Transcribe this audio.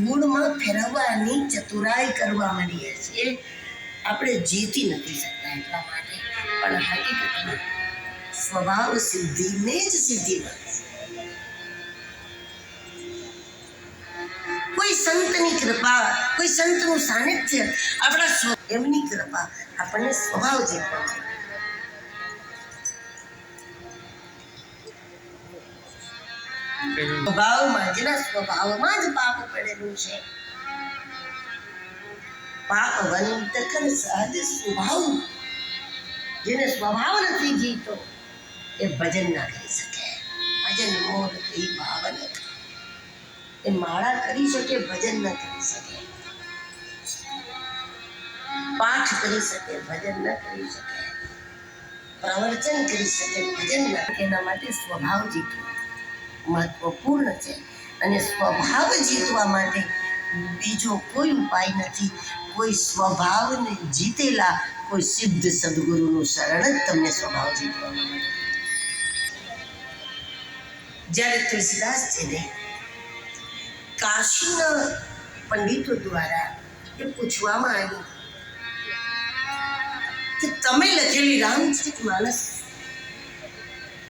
ગુણમાં ફેરવવાની ચતુરાઈ કરવા માંડીએ છીએ આપણે જીતી નથી શકતા એટલા માટે, પણ હકીકતમાં સ્વભાવ સિદ્ધિને જ સિદ્ધિ. કોઈ સંતની કૃપા, કોઈ સંતનું સાનિધ્ય, આપણા એમની કૃપા આપણને સ્વભાવ જીતવા સ્વભાવમાં જેના સ્વભાવમાં જ પાપ પડેલું છે. પાપ વંતકન સહજ સ્વભાવ. જેને સ્વભાવ નથી જીતો, એ ભજન ના કરી શકે. ભજન મોરથી ભાવન એ માળા કરી શકે, ભજન ન કરી શકે. પાઠ કરી શકે, ભજન ન કરી શકે. પ્રવચન કરી શકે, ભજન ન એના માટે સ્વભાવ જીતવો મહત્વપૂર્ણ છે. અને સ્વભાવ જીતવા માટે બીજો કોઈ ઉપાય નથી. કોઈ સ્વભાવને જીતેલા કોઈ સિદ્ધ સદગુરુનું શરણ જ તમને સ્વભાવ જીતવામાં મળે. જ્યારે ને, કાશીના પંડિતો દ્વારા એ પૂછવામાં આવ્યું કે તમે લખેલી રામચરિત માનસ